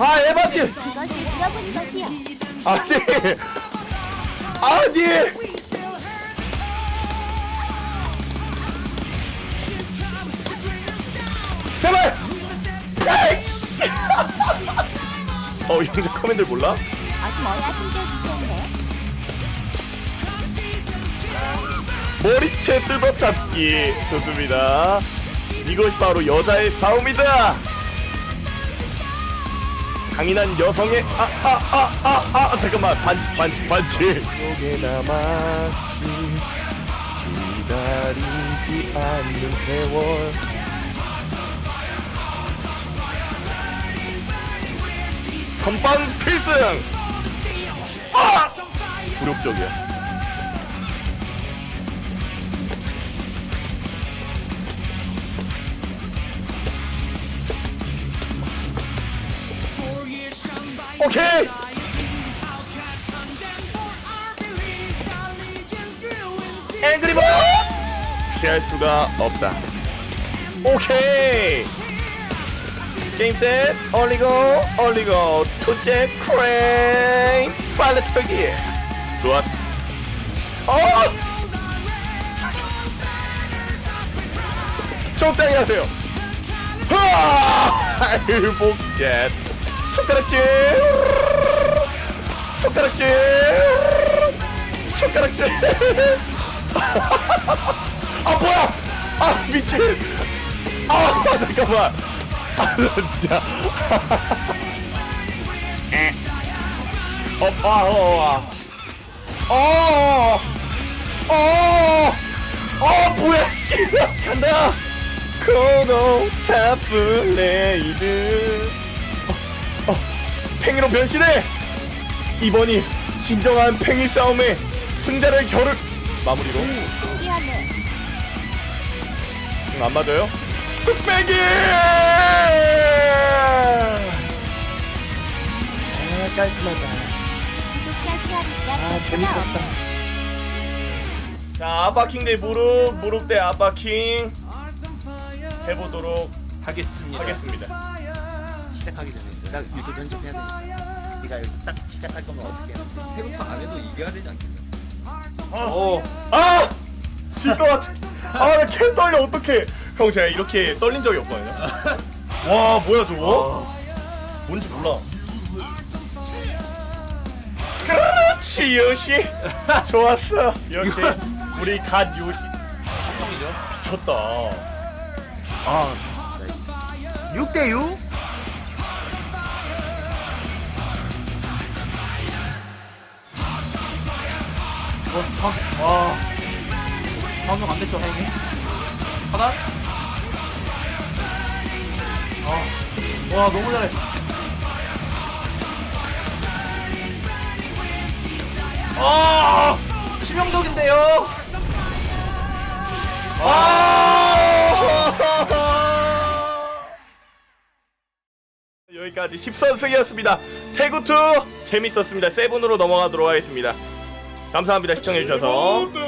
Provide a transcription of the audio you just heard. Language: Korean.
아 것이요. 아니 아니 제발 어 이런 커맨들 몰라? 아주 뭐야. 머리채 뜯어잡기 좋습니다 이것이 바로 여자의 싸움이다 강인한 여성의 아아 아 아 아 잠깐만 반칙 반칙 반칙 속에 기다리지 않는 세월 선빵 필승 아 굴욕적이야 오케이. 앵그리버 피할 수가 없다. 오케이. 게임 셋. 올리고 올리고. 둘째 크레인. 빨래 털기. 좋았어. 어? 적당히 하세요. 하! 복제 손가락질. 손가락질. 손가락질. 아 뭐야? 아 미친. 아 잠깐만. 아 진짜. 어아어어어. 어, 어, 뭐야, 씨, 간다. 코노 타블레이드. 어, 어, 팽이로 변신해. 이번이 진정한 팽이 싸움의 승자를 겨룰 마무리로. 신기하네. 응, 안 맞아요? 뚝배기! 아, 깔끔하다. 하니까 아, 재밌었다. 자, 아빠킹 대 무릎, 무릎 대 아빠킹 해보도록 하겠습니다. 하겠습니다. 시작하기 전에 내가 유도 편집해야 되니까 네가 여기서 딱 시작할 거면 어떻게 해? 태부터 안 해도 이겨야 되지 않겠나? 어, 아! 질 것 같아. 아, 나개 떨려, 어떡해. 형, 제가 이렇게 떨린 적이 없거든요. 와, 뭐야, 저거? 뭔지 몰라. 그렇지, 요시. 좋았어. 역시, 우리 갓 요시. 합동이죠. 미쳤다. 아, 나이스. 6대 6? 어, 방, 와. 방금 안 됐죠, 형님? 하나? 아, 와, 너무 잘해. 아, 치명적인데요? 아! 여기까지 10선승이었습니다. 태구투 재밌었습니다. 세븐으로 넘어가도록 하겠습니다. 감사합니다. 시청해주셔서.